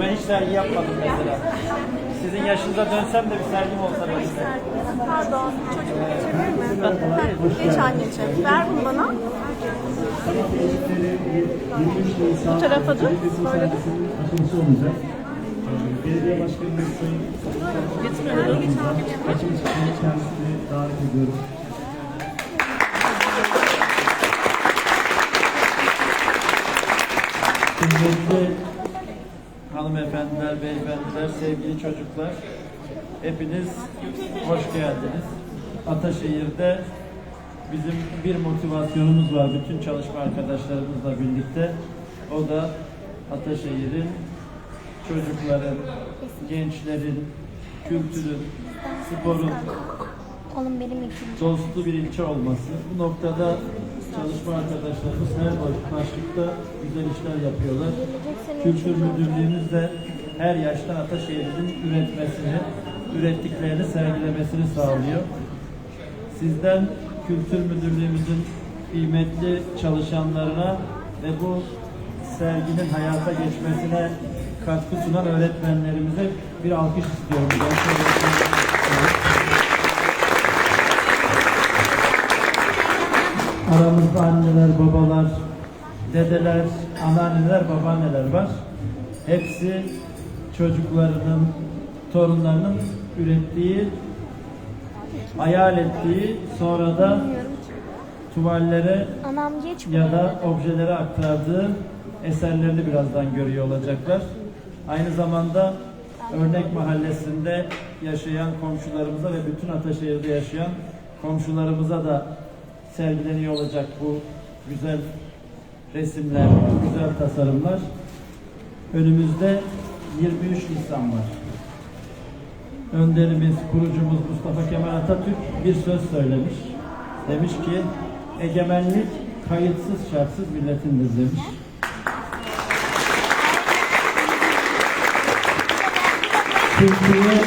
Ben hiç sergi yapmadım mesela. Sizin yaşınıza dönsem de bir sergim olsa benim de. Pardon, çocuk getirebilir mi? Heh, Geç anneciğim. Ver bunu bana. Bu tarafa dur. Böyle olacak. Belediye Başkanımız Sayın açılış için kendisini davet ediyoruz. Kıymetli hanımefendiler, beyefendiler, sevgili çocuklar, hepiniz hoş geldiniz. Ataşehir'de bizim bir motivasyonumuz var bütün çalışma arkadaşlarımızla birlikte. O da Ataşehir'in çocukların, gençlerin, kültürün, sporun Oğlum benim için. dostu bir ilçe olması. Bu noktada çalışma arkadaşlarımız her başlıkta güzel işler yapıyorlar. Kültür Müdürlüğümüz de her yaştan Ataşehir'in üretmesini, ürettiklerini sergilemesini sağlıyor. Sizden Kültür Müdürlüğümüzün kıymetli çalışanlarına ve bu serginin hayata geçmesine katkı sunan öğretmenlerimize bir alkış istiyorum. Ben Aramızda anneler, babalar, dedeler, anneanneler, babaanneler var. Hepsi çocuklarının, torunlarının ürettiği, hayal ettiği, sonra da tuvallere ya da objelere aktardığı eserlerini birazdan görüyor olacaklar. Aynı zamanda Örnek Mahallesi'nde yaşayan komşularımıza ve bütün Ataşehir'de yaşayan komşularımıza da sergileniyor olacak bu güzel resimler, bu güzel tasarımlar. Önümüzde 23 Nisan var. Önderimiz, kurucumuz Mustafa Kemal Atatürk bir söz söylemiş. Demiş ki, egemenlik kayıtsız şartsız milletindir demiş. Türkiye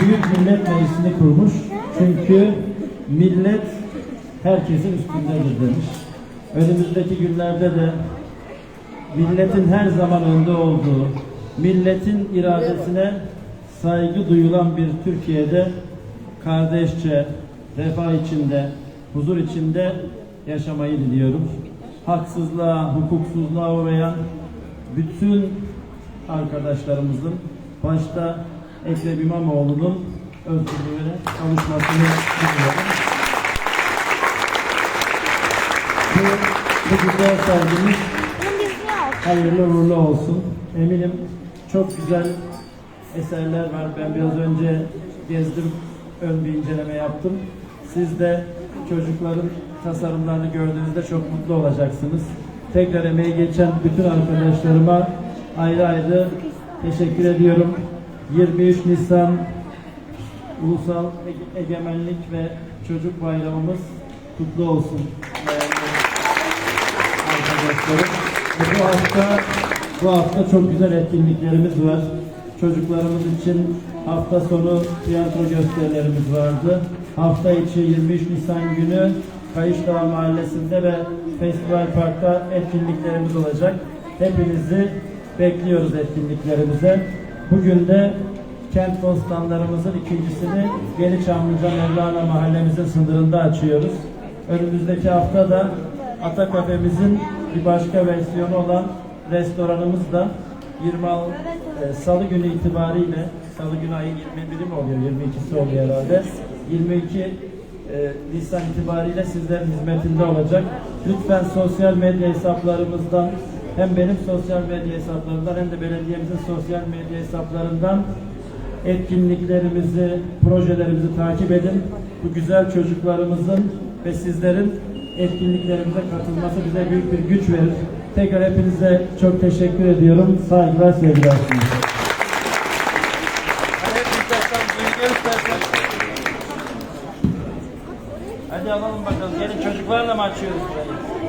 Büyük Millet Meclisi'ni kurmuş. Çünkü millet herkesin üstündedir demiş. Önümüzdeki günlerde de milletin her zaman önde olduğu, milletin iradesine saygı duyulan bir Türkiye'de kardeşçe, refah içinde, huzur içinde yaşamayı diliyorum. Haksızlığa, hukuksuzluğa uğrayan bütün arkadaşlarımızın başta Ekrem İmamoğlu'nun özgürlüğüne kavuşmasını diliyorum. Bu, bu güzel sergimiz hayırlı uğurlu olsun. Eminim çok güzel eserler var. Ben biraz önce gezdim, ön bir inceleme yaptım. Siz de çocukların tasarımlarını gördüğünüzde çok mutlu olacaksınız. Tekrar emeği geçen bütün arkadaşlarıma ayrı ayrı teşekkür ediyorum. 23 Nisan Ulusal Ege- Egemenlik ve Çocuk Bayramımız kutlu olsun. değerli arkadaşlarım. Bu hafta bu hafta çok güzel etkinliklerimiz var. Çocuklarımız için hafta sonu tiyatro gösterilerimiz vardı. Hafta içi 23 Nisan günü Kayışdağ Mahallesi'nde ve Festival Park'ta etkinliklerimiz olacak. Hepinizi bekliyoruz etkinliklerimize. Bugün de kent bostanlarımızın ikincisini Yeni Çamlıca Mevlana mahallemizin sınırında açıyoruz. Önümüzdeki hafta da Ata Kafemizin bir başka versiyonu olan restoranımız da 26 e, Salı günü itibariyle Salı günü ayın 21'i mi oluyor? 22'si oluyor herhalde. 22 e, Nisan itibariyle sizlerin hizmetinde olacak. Lütfen sosyal medya hesaplarımızdan hem benim sosyal medya hesaplarımdan hem de belediyemizin sosyal medya hesaplarından etkinliklerimizi, projelerimizi takip edin. Bu güzel çocuklarımızın ve sizlerin etkinliklerimize katılması bize büyük bir güç verir. Tekrar hepinize çok teşekkür ediyorum. Saygılar, sevgiler. Hadi alalım bakalım. Gelin çocuklarla mı açıyoruz burayı?